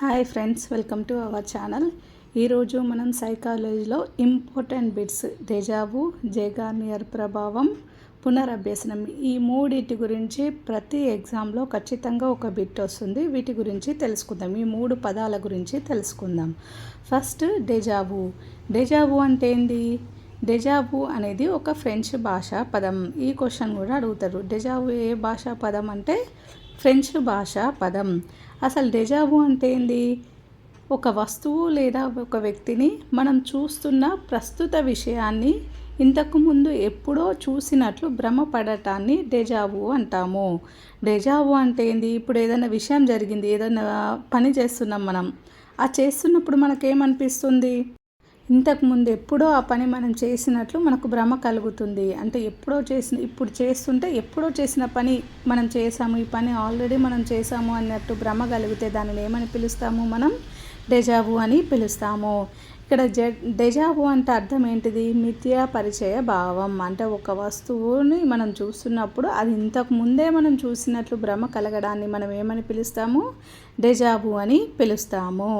Hi friends welcome to our channel. ఈరోజు మనం సైకాలజీలో ఇంపార్టెంట్ బిట్స్ డెజావు జేగార్నియర్ ప్రభావం పునరభ్యసనం ఈ మూడింటి గురించి ప్రతి ఎగ్జామ్లో ఖచ్చితంగా ఒక బిట్ వస్తుంది. వీటి గురించి తెలుసుకుందాం. ఈ మూడు పదాల గురించి తెలుసుకుందాం. ఫస్ట్ డెజావు డెజావు అంటే ఏంటి డెజాబు అనేది ఒక ఫ్రెంచ్ భాషా పదం. ఈ క్వశ్చన్ కూడా అడుగుతారు. డెజావు ఏ భాషా పదం అంటే ఫ్రెంచ్ భాష పదం. అసలు డెజావు అంటే ఏంది? ఒక వస్తువు లేదా ఒక వ్యక్తిని మనం చూస్తున్న ప్రస్తుత విషయాన్ని ఇంతకుముందు ఎప్పుడో చూసినట్లు భ్రమపడటాన్ని డెజావు అంటాము. డెజావు అంటే ఏంది? ఇప్పుడు ఏదైనా విషయం జరిగింది ఏదైనా పని చేస్తున్నాం మనం. ఆ చేస్తున్నప్పుడు మనకేమనిపిస్తుంది? ఇంతకుముందు ఎప్పుడో ఆ పని మనం చేసినట్లు మనకు భ్రమ కలుగుతుంది. అంటే ఎప్పుడో చేసిన ఇప్పుడు చేస్తుంటే ఎప్పుడో చేసిన పని మనం చేసాము ఈ పని ఆల్రెడీ మనం చేసాము అన్నట్టు భ్రమ కలిగితే దానిని ఏమని పిలుస్తాము మనం? డెజావు అని పిలుస్తాము. ఇక్కడ జ డెజావు అంటే అర్థం ఏంటిది? మిథ్యా పరిచయ భావం అంటే ఒక వస్తువుని మనం చూస్తున్నప్పుడు అది ఇంతకు ముందే మనం చూసినట్లు భ్రమ కలగడాన్ని మనం ఏమని పిలుస్తాము? డెజావు అని పిలుస్తాము.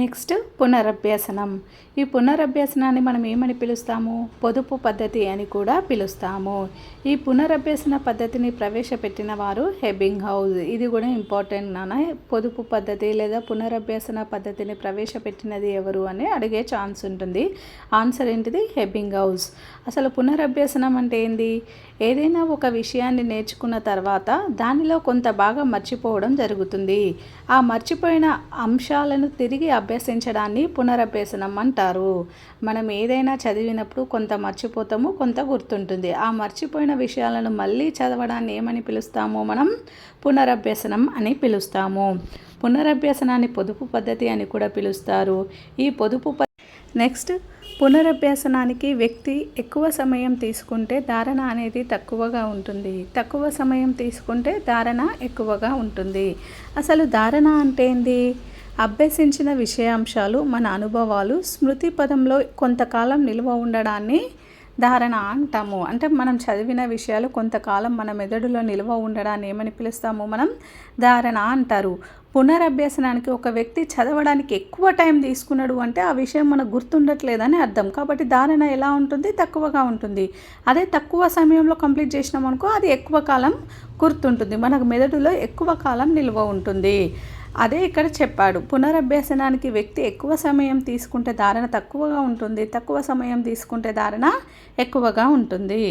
నెక్స్ట్ పునరభ్యసనం. ఈ పునరభ్యసనాన్ని మనం ఏమని పిలుస్తాము? పొదుపు పద్ధతి అని కూడా పిలుస్తాము. ఈ పునరభ్యసన పద్ధతిని ప్రవేశపెట్టిన వారు హెబింగ్ హౌస్. ఇది కూడా ఇంపార్టెంట్ నాన్న. పొదుపు పద్ధతి లేదా పునరభ్యసన పద్ధతిని ప్రవేశపెట్టినది ఎవరు అని అడిగే ఛాన్స్ ఉంటుంది. ఆన్సర్ ఏంటిది? Ebbinghaus. అసలు పునరభ్యసనం అంటే ఏంది? ఏదైనా ఒక విషయాన్ని నేర్చుకున్న తర్వాత దానిలో కొంత భాగం మర్చిపోవడం జరుగుతుంది. ఆ మర్చిపోయిన అంశాలను తిరిగి అభ్యసించడాన్ని పునరభ్యసనం అంటారు మనం ఏదైనా చదివినప్పుడు కొంత మర్చిపోతాము కొంత గుర్తుంటుంది. ఆ మర్చిపోయిన విషయాలను మళ్ళీ చదవడాన్ని ఏమని పిలుస్తాము మనం? పునరభ్యసనం అని పిలుస్తాము. పునరభ్యసనాన్ని పొదుపు పద్ధతి అని కూడా పిలుస్తారు. ఈ పొదుపు నెక్స్ట్ పునరభ్యసనానికి వ్యక్తి ఎక్కువ సమయం తీసుకుంటే ధారణ అనేది తక్కువగా ఉంటుంది. తక్కువ సమయం తీసుకుంటే ధారణ ఎక్కువగా ఉంటుంది. అసలు ధారణ అంటే ఏంది? అభ్యసించిన విషయాంశాలు మన అనుభవాలు స్మృతి పదంలో కొంతకాలం నిల్వ ఉండడాన్ని ధారణ అంటాము. అంటే మనం చదివిన విషయాలు కొంతకాలం మన మెదడులో నిల్వ ఉండడాన్ని ఏమని పిలుస్తాము? మనం ధారణ అంటారు. పునరభ్యసనానికి ఒక వ్యక్తి చదవడానికి ఎక్కువ టైం తీసుకున్నాడు అంటే ఆ విషయం మనకు గుర్తుండట్లేదని అర్థం. కాబట్టి ధారణ ఎలా ఉంటుంది? తక్కువగా ఉంటుంది. అదే తక్కువ సమయంలో కంప్లీట్ చేసినాం అనుకో అది ఎక్కువ కాలం గుర్తుంటుంది. మనకు మెదడులో ఎక్కువ కాలం నిల్వ ఉంటుంది. అదే ఇక్కడ చెప్పాడు. పునరభ్యసనానికి వ్యక్తి ఎక్కువ సమయం తీసుకుంటే ధారణ తక్కువగా ఉంటుంది. తక్కువ సమయం తీసుకుంటే ధారణ ఎక్కువగా ఉంటుంది.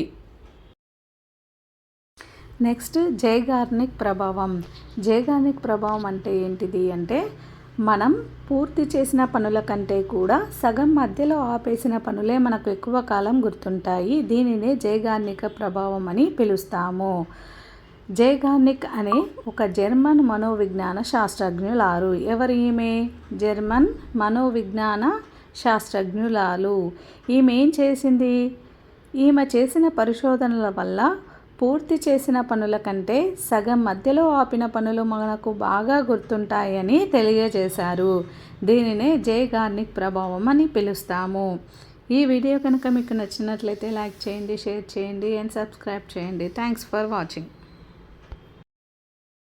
నెక్స్ట్ జైగార్నిక్ ప్రభావం. జైగార్నిక్ ప్రభావం అంటే ఏంటిది అంటే మనం పూర్తి చేసిన పనుల కంటే కూడా సగం మధ్యలో ఆపేసిన పనులే మనకు ఎక్కువ కాలం గుర్తుంటాయి. దీనినే జైగార్నిక ప్రభావం అని పిలుస్తాము. జేగానిక్ అనే ఒక జర్మన్ మనోవిజ్ఞాన శాస్త్రజ్ఞులారు. ఎవరు ఈమె జర్మన్ మనోవిజ్ఞాన శాస్త్రజ్ఞులాలు. ఈమె ఏం చేసింది? ఈమె చేసిన పరిశోధనల వల్ల పూర్తి చేసిన పనుల కంటే సగం మధ్యలో ఆపిన పనులు మనకు బాగా గుర్తుంటాయని తెలియజేశారు. దీనినే జేగార్నిక్ ప్రభావం అని పిలుస్తాము. ఈ వీడియో కనుక మీకు నచ్చినట్లయితే లైక్ చేయండి షేర్ చేయండి అండ్ సబ్స్క్రైబ్ చేయండి. Thanks for watching.